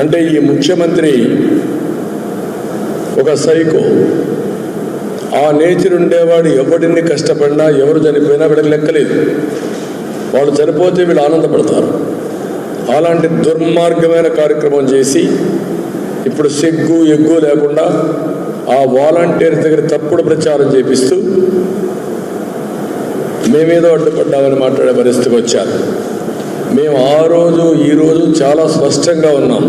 అంటే ఈ ముఖ్యమంత్రి ఒక సైకో. ఆ నేచర్ ఉండేవాడు ఎవడిని కష్టపడినా ఎవరు చనిపోయినా వీళ్ళకి లెక్కలేదు వాళ్ళు చనిపోతే వీళ్ళు ఆనందపడతారు. అలాంటి దుర్మార్గమైన కార్యక్రమం చేసి ఇప్పుడు సిగ్గు ఎగ్గు లేకుండా ఆ వాలంటీర్ దగ్గర తప్పుడు ప్రచారం చేపిస్తూ మేమేదో అడ్డుపడ్డామని మాట్లాడే పరిస్థితికి వచ్చారు. మేము ఆ రోజు ఈరోజు చాలా స్పష్టంగా ఉన్నాం.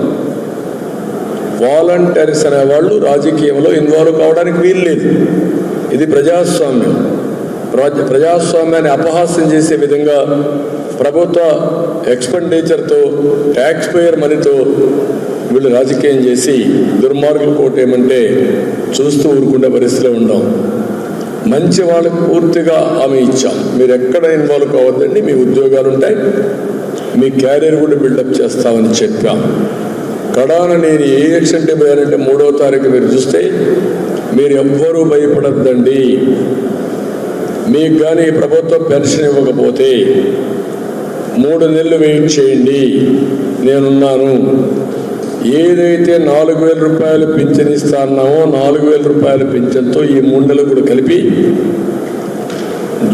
వాలంటీర్స్ అనేవాళ్ళు రాజకీయంలో ఇన్వాల్వ్ కావడానికి వీలు లేదు. ఇది ప్రజాస్వామ్యం. ప్రజాస్వామ్యాన్ని అపహాస్యం చేసే విధంగా ప్రభుత్వ ఎక్స్పెండిచర్తో ట్యాక్స్ పేయర్ మనీతో వీళ్ళు రాజకీయం చేసి దుర్మార్గులు కోటేయమంటే చూస్తూ ఊరుకుండే పరిస్థితిలో ఉన్నాం మంచి వాళ్ళకు పూర్తిగా హామీ ఇచ్చాం. మీరు ఎక్కడ ఇన్వాల్వ్ కావద్దండి మీ ఉద్యోగాలు ఉంటాయి మీ క్యారియర్ కూడా బిల్డప్ చేస్తామని చెప్పాం. కడాన నేను ఏ ఎలక్షన్కి పోయానంటే మూడో తారీఖు మీరు చూస్తే మీరు ఎవ్వరూ భయపడద్దండి. మీకు కానీ ప్రభుత్వం పెన్షన్ ఇవ్వకపోతే మూడు నెలలు వెయిట్ చేయండి. నేనున్నాను. ఏదైతే నాలుగు వేల రూపాయలు పింఛన్ ఇస్తా అన్నామో నాలుగు వేల రూపాయల పింఛన్తో ఈ మూడు నెలలు కూడా కలిపి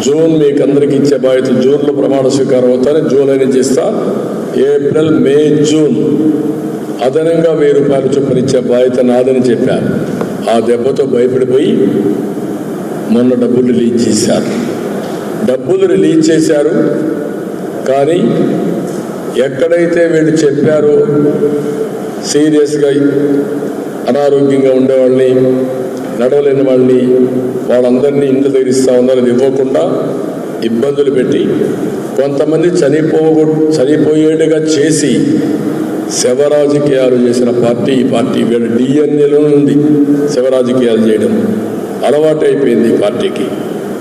జూన్ మీకు అందరికి ఇచ్చే బాధ్యత జూన్లో ప్రమాణ స్వీకారం అవుతాను జూలై నుంచి ఇస్తా ఏప్రిల్ మే జూన్ అదనంగా వెయ్యి రూపాయలు చొప్పున ఇచ్చే బాధ్యత నాదని చెప్పారు ఆ దెబ్బతో భయపడిపోయి మొన్న డబ్బులు రిలీజ్ చేశారు. డబ్బులు రిలీజ్ చేశారు. కానీ ఎక్కడైతే వీళ్ళు చెప్పారో సీరియస్గా అనారోగ్యంగా ఉండేవాళ్ళని నడవలేని వాళ్ళని వాళ్ళందరినీ ఇంట్లో దగ్గర ఇస్తా ఉన్నారు అది ఇవ్వకుండా ఇబ్బందులు పెట్టి కొంతమంది చనిపోగొ చనిపోయేట్టుగా చేసి శివరాజకీయాలు చేసిన పార్టీ ఈ పార్టీ వీళ్ళ డిఎన్ఏలో ఉంది శివరాజకీయాలు చేయడం. అలవాటు అయిపోయింది ఈ పార్టీకి.